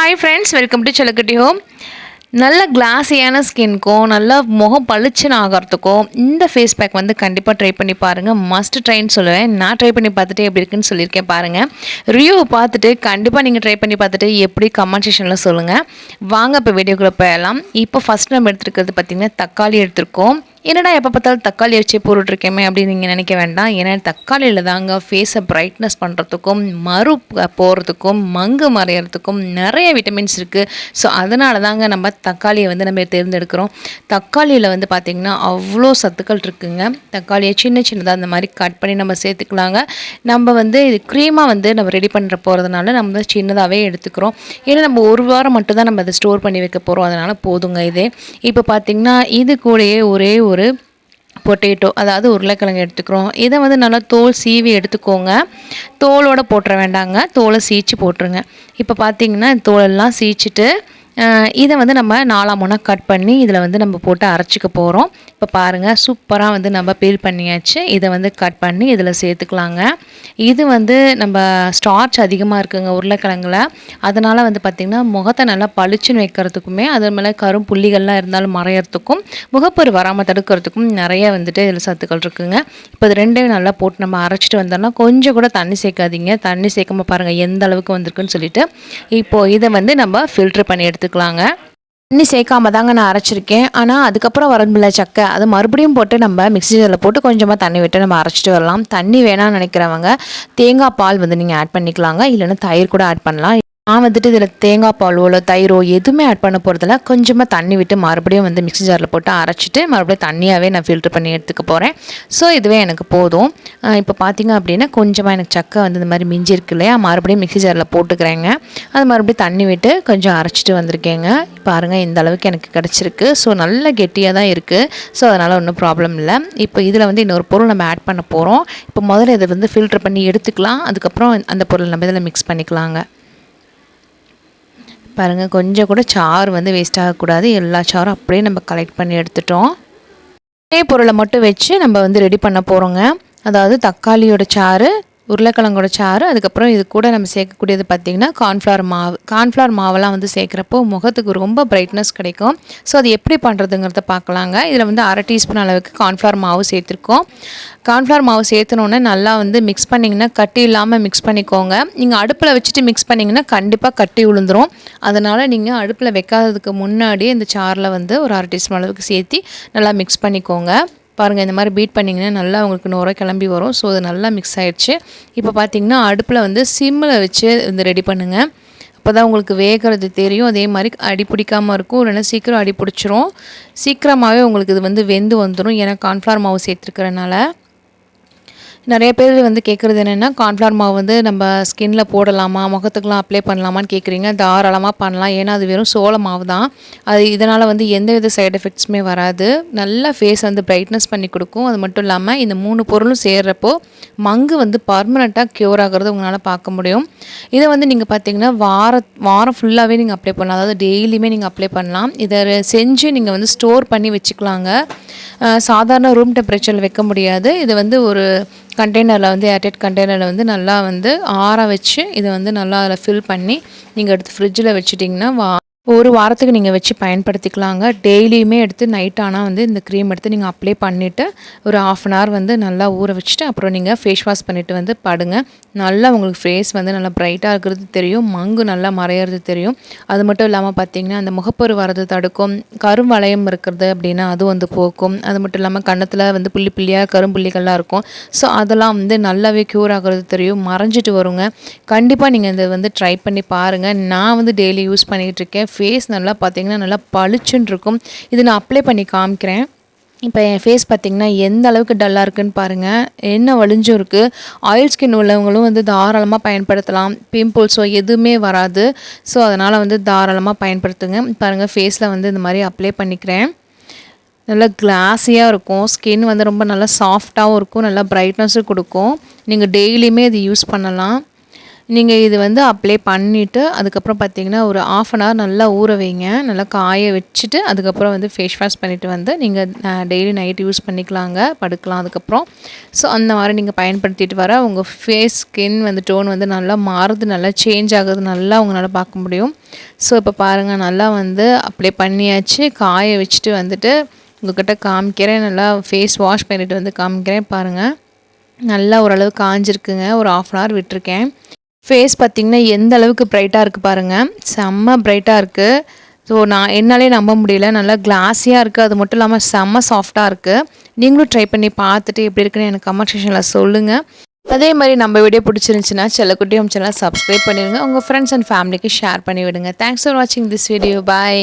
Hi friends welcome to செலக்கட்டி home நல்ல கிளாஸியான ஸ்கின்க்கும் நல்ல முகம் பளிச்சுன்னு ஆகிறதுக்கும் இந்த ஃபேஸ் பேக் வந்து கண்டிப்பாக ட்ரை பண்ணி பாருங்கள் மஸ்ட் ட்ரைன்னு சொல்லுவேன். நான் ட்ரை பண்ணி பார்த்துட்டு எப்படி இருக்குன்னு சொல்லியிருக்கேன் பாருங்கள் ரியூவை பார்த்துட்டு கண்டிப்பாக நீங்கள் ட்ரை பண்ணி பார்த்துட்டு எப்படி கமெண்ட் செஷனில் சொல்லுங்கள் வாங்க இப்போ வீடியோக்குள்ளே போயிடலாம். இப்போ ஃபஸ்ட் நம்ம எடுத்துருக்கிறது பார்த்திங்கன்னா தக்காளி எடுத்திருக்கோம். என்னடா எப்போ பார்த்தாலும் தக்காளி அரிசி போட்டுட்ருக்கேமே அப்படின்னு நீங்கள் நினைக்க வேண்டாம். ஏன்னா தக்காளியில் தாங்க ஃபேஸை பிரைட்னஸ் பண்ணுறதுக்கும் மறு போகிறதுக்கும் மங்கு மறையிறதுக்கும் நிறைய விட்டமின்ஸ் இருக்குது ஸோ அதனால தாங்க நம்ம தக்காளியை வந்து நம்ம தேர்ந்தெடுக்கிறோம். தக்காளியில் வந்து பார்த்திங்கன்னா அவ்வளோ சத்துக்கள் இருக்குங்க. தக்காளியை சின்ன சின்னதாக அந்த மாதிரி கட் பண்ணி நம்ம சேர்த்துக்கலாங்க. நம்ம வந்து இது க்ரீமாக வந்து நம்ம ரெடி பண்ணுற போகிறதுனால நம்ம சின்னதாகவே எடுத்துக்கிறோம். ஏன்னா நம்ம ஒரு வாரம் மட்டும் தான் நம்ம அதை ஸ்டோர் பண்ணி வைக்க போகிறோம் அதனால் போதுங்க இதே. இப்போ பார்த்திங்கன்னா இது கூடயே ஒரே ஒரு பொட்டேட்டோ அதாவது உருளைக்கிழங்கு எடுத்துக்கிறோம். இதை வந்து நல்லா தோல் சீவி எடுத்துக்கோங்க. தோலோடு போட்டுற வேண்டாங்க. தோலை சீச்சு போட்டுருங்க. இப்போ பார்த்தீங்கன்னா தோலெல்லாம் சீச்சிட்டு இதை வந்து நம்ம நாலாம் மூணாக கட் பண்ணி இதில் வந்து நம்ம போட்டு அரைச்சிக்க போகிறோம் இப்போ பாருங்கள் சூப்பராக வந்து நம்ம பீல் பண்ணியாச்சு. இதை வந்து கட் பண்ணி இதில் சேர்த்துக்கலாங்க. இது வந்து நம்ம ஸ்டார்ச் அதிகமாக இருக்குங்க உருளைக்கிழங்குல. அதனால் வந்து பார்த்திங்கன்னா முகத்தை நல்லா பளிச்சுன்னு வைக்கிறதுக்குமே அது மேலே கரும் புள்ளிகள்லாம் இருந்தாலும் மறையிறதுக்கும் முகப்பொரு வராமல் தடுக்கிறதுக்கும் நிறைய வந்துட்டு இதில் சத்துக்கள் இருக்குங்க. இப்போ இது ரெண்டையும் நல்லா போட்டு நம்ம அரைச்சிட்டு வந்தோம்னா கொஞ்சம் கூட தண்ணி சேர்க்காதீங்க. தண்ணி சேர்க்காம பாருங்கள் எந்த அளவுக்கு வந்திருக்குன்னு சொல்லிட்டு இப்போது இதை வந்து நம்ம ஃபில்ட்ரு பண்ணி எடுத்து எடுத்துக்கலாங்க. தண்ணி சேர்க்காம தாங்க நான் அரைச்சிருக்கேன். ஆனால் அதுக்கப்புறம் வரம்பில்ல சக்கை. அது மறுபடியும் போட்டு நம்ம மிக்சி ஜாரில் போட்டு கொஞ்சமாக தண்ணி விட்டு நம்ம அரைச்சிட்டு வரலாம். தண்ணி வேணாம்னு நினைக்கிறவங்க தேங்காய் பால் வந்து நீங்கள் ஆட் பண்ணிக்கலாங்க. இல்லைன்னா தயிர் கூட ஆட் பண்ணலாம். நான் வந்துட்டு இதில் தேங்காய் பாலோ இல்லை தயிரோ எதுவுமே ஆட் பண்ண போகிறதில்ல கொஞ்சமாக தண்ணி விட்டு மறுபடியும் வந்து மிக்ஸி ஜாரில் போட்டு அரைச்சிட்டு மறுபடியும் தண்ணியாகவே நான் ஃபில்ட்ரு பண்ணி எடுத்துக்க போகிறேன் ஸோ இதுவே எனக்கு போதும். இப்போ பார்த்திங்க அப்படின்னா கொஞ்சமாக எனக்கு சக்கை வந்து இந்த மாதிரி மிஞ்சி இருக்கு இல்லையா? மறுபடியும் மிக்ஸி ஜாரில் போட்டுக்கிறேங்க. அது மறுபடியும் தண்ணி விட்டு கொஞ்சம் அரைச்சிட்டு வந்திருக்கேங்க. பாருங்கள் இந்த அளவுக்கு எனக்கு கிடச்சிருக்கு. ஸோ நல்ல கெட்டியாக தான் இருக்குது ஸோ அதனால் ஒன்றும் ப்ராப்ளம் இல்லை. இப்போ இதில் வந்து இன்னொரு பொருள் நம்ம ஆட் பண்ண போகிறோம் இப்போ முதல்ல இதை வந்து ஃபில்ட்ரு பண்ணி எடுத்துக்கலாம். அதுக்கப்புறம் அந்த பொருள் நம்ம இதில் மிக்ஸ் பண்ணிக்கலாங்க. பாருங்கள் கொஞ்சம் கூட சாறு வந்து வேஸ்ட் ஆகக்கூடாது. எல்லா சாரும் அப்படியே நம்ம கலெக்ட் பண்ணி எடுத்துட்டோம். அதே பொருளை மட்டும் வச்சு நம்ம வந்து ரெடி பண்ண போகிறோங்க அதாவது தக்காளியோட சாறு உருளைக்கிழங்கோட சாறு அதுக்கப்புறம் இது கூட நம்ம சேர்க்கக்கூடியது பார்த்திங்கன்னா கார்ன்ஃப்ளவர் மாவு கார்ன்ஃப்ளவர் மாவெல்லாம் வந்து சேர்க்குறப்போ முகத்துக்கு ரொம்ப பிரைட்னஸ் கிடைக்கும். ஸோ அது எப்படி பண்ணுறதுங்கிறத பார்க்கலாங்க. இதில் வந்து அரை டீஸ்பூன் அளவுக்கு கார்ன்ஃப்ளவர் மாவு சேர்த்துருக்கோம். கார்ன்ஃப்ளவர் மாவு சேர்த்துனோன்னே நல்லா வந்து மிக்ஸ் பண்ணிங்கன்னா கட்டி இல்லாமல் மிக்ஸ் பண்ணிக்கோங்க. நீங்கள் அடுப்பில் வச்சுட்டு மிக்ஸ் பண்ணிங்கன்னா கண்டிப்பாக கட்டி விழுந்துரும் அதனால் நீங்கள் அடுப்பில் வைக்காததுக்கு முன்னாடியே இந்த சாரில் வந்து ஒரு அரை டீஸ்பூன் அளவுக்கு சேர்த்து நல்லா மிக்ஸ் பண்ணிக்கோங்க. பாருங்கள் இந்த மாதிரி பீட் பண்ணிங்கன்னா நல்லா உங்களுக்கு நூறுரூவா கிளம்பி வரும். ஸோ அது நல்லா மிக்ஸ் ஆகிடுச்சு இப்போ பார்த்திங்கன்னா அடுப்பில் வந்து சிம்மில் வச்சு வந்து ரெடி பண்ணுங்கள் அப்போ தான் உங்களுக்கு வேகிறது தெரியும். அதே மாதிரி அடி பிடிக்காமல் இருக்கும். இல்லைன்னா சீக்கிரம் அடி பிடிச்சிரும் சீக்கிரமாகவே உங்களுக்கு இது வந்து வெந்து வந்துடும் ஏன்னா கான்ஃப்ளார் மாவு சேர்த்துருக்கிறனால நிறைய பேர் வந்து கேட்குறது என்னென்னா கார்ன்ஃப்ளவர் மாவு வந்து நம்ம ஸ்கின்ல போடலாமா முகத்துக்குலாம் அப்ளை பண்ணலாமான்னு கேட்குறீங்க தாராளமாக பண்ணலாம். ஏன்னா அது வெறும் சோள மாவு தான் அது இதனால் வந்து எந்த வித சைடு எஃபெக்ட்ஸுமே வராது. நல்லா ஃபேஸ் வந்து பிரைட்னஸ் பண்ணி கொடுக்கும். அது மட்டும் இல்லாமல் இந்த மூணு பொருளும் சேர்றப்போ மங்கு வந்து பர்மனெண்ட்டாக க்யூர் ஆகிறது உங்களால் பார்க்க முடியும். இதை வந்து நீங்கள் பார்த்தீங்கன்னா வார வாரம் ஃபுல்லாகவே நீங்கள் அப்ளை பண்ணலாம். அதாவது டெய்லியுமே நீங்கள் அப்ளை பண்ணலாம். இதை செஞ்சு நீங்கள் வந்து ஸ்டோர் பண்ணி வச்சுக்கலாங்க. சாதாரண ரூம் டெம்பரேச்சரில் வைக்க முடியாது. இது வந்து ஒரு கண்டெய்னரில் வந்து ஏர்டெட் கண்டெய்னரில் வந்து நல்லா வந்து ஆற வச்சு இதை வந்து நல்லா அதில் ஃபில் பண்ணி நீங்கள் எடுத்து ஃப்ரிட்ஜில் வச்சுட்டிங்கன்னா வா ஒரு வாரத்துக்கு நீங்கள் வச்சு பயன்படுத்திக்கலாங்க. டெய்லியுமே எடுத்து நைட் ஆனால் வந்து இந்த க்ரீம் எடுத்து நீங்கள் அப்ளை பண்ணிவிட்டு ஒரு ஆஃப் அன் ஹவர் வந்து நல்லா ஊற வச்சுட்டு அப்புறம் நீங்கள் ஃபேஸ் வாஷ் பண்ணிவிட்டு வந்து படுங்க. நல்லா உங்களுக்கு ஃபேஸ் வந்து நல்லா ப்ரைட்டாக இருக்கிறது தெரியும். மங்கு நல்லா மறையிறது தெரியும். அது மட்டும் இல்லாமல் பார்த்தீங்கன்னா அந்த முகப்பொரு வரது தடுக்கும். கரும் வளையம் இருக்கிறது அப்படின்னா அது வந்து போக்கும். அது மட்டும் இல்லாமல் கன்னத்தில் வந்து புள்ளி புள்ளியாக கரும்புள்ளிகள்லாம் இருக்கும். ஸோ அதெல்லாம் வந்து நல்லாவே க்யூர் ஆகிறது தெரியும். மறைஞ்சிட்டு வருங்க. கண்டிப்பாக நீங்கள் இதை வந்து ட்ரை பண்ணி பாருங்கள் நான் வந்து டெய்லி யூஸ் பண்ணிகிட்டு இருக்கேன். ஃபேஸ் நல்லா பார்த்தீங்கன்னா நல்லா பளிச்சுன்னு இருக்கும். இது நான் அப்ளை பண்ணி காமிக்கிறேன். இப்போ என் ஃபேஸ் பார்த்திங்கன்னா எந்த அளவுக்கு டல்லாக இருக்குதுன்னு பாருங்கள் என்ன வலிஞ்சும் இருக்குது ஆயில் ஸ்கின் உள்ளவங்களும் வந்து தாராளமாக பயன்படுத்தலாம். பிம்பிள்ஸோ எதுவுமே வராது. ஸோ அதனால் வந்து தாராளமாக பயன்படுத்துங்க. பாருங்கள் ஃபேஸில் வந்து இந்த மாதிரி அப்ளை பண்ணிக்கிறேன். நல்லா கிளாஸியாக இருக்கும். ஸ்கின் வந்து ரொம்ப நல்லா சாஃப்டாகவும் இருக்கும். நல்லா ப்ரைட்னஸும் கொடுக்கும். நீங்கள் டெய்லியுமே இது யூஸ் பண்ணலாம். நீங்கள் இது வந்து அப்ளை பண்ணிவிட்டு அதுக்கப்புறம் பார்த்தீங்கன்னா ஒரு ஆஃப் அன் ஹவர் நல்லா ஊற வைங்க. நல்லா காய வச்சுட்டு அதுக்கப்புறம் வந்து ஃபேஸ் வாஷ் பண்ணிவிட்டு வந்து நீங்கள் டெய்லி நைட் யூஸ் பண்ணிக்கலாங்க. படுக்கலாம் அதுக்கப்புறம். ஸோ அந்த மாதிரி நீங்கள் பயன்படுத்திட்டு வர உங்கள் ஃபேஸ் ஸ்கின் வந்து டோன் வந்து நல்லா மாறுது நல்லா சேஞ்ச் ஆகுது நல்லா உங்களால் பார்க்க முடியும். ஸோ இப்போ பாருங்கள் நல்லா வந்து அப்ளை பண்ணியாச்சு. காய வச்சுட்டு வந்துட்டு உங்கள்கிட்ட காமிக்கிறேன். நல்லா ஃபேஸ் வாஷ் பண்ணிவிட்டு வந்து காமிக்கிறேன். பாருங்கள் நல்லா ஓரளவு காஞ்சிருக்குங்க. ஒரு ஆஃப் அன் ஹவர் விட்டுருக்கேன். ஃபேஸ் பார்த்திங்கன்னா எந்த அளவுக்கு ப்ரைட்டாக இருக்குது பாருங்கள் செம்ம ப்ரைட்டாக இருக்குது ஸோ நான் என்னாலே நம்ப முடியல. நல்லா கிளாஸியாக இருக்குது அது மட்டும் இல்லாமல் செம்ம சாஃப்டாக இருக்குது நீங்களும் ட்ரை பண்ணி பார்த்துட்டு எப்படி இருக்குன்னு எனக்கு கமெண்ட் செக்ஷனில் சொல்லுங்கள் அதே மாதிரி நம்ம வீடியோ பிடிச்சிருந்துச்சின்னா செல்லக்குட்டியும் சேனல் சப்ஸ்கிரைப் பண்ணிடுங்க. உங்கள் ஃப்ரெண்ட்ஸ் அண்ட் ஃபேமிலிக்கு ஷேர் பண்ணி விடுங்க தேங்க்ஸ் ஃபார் வாட்சிங் திஸ் வீடியோ பாய்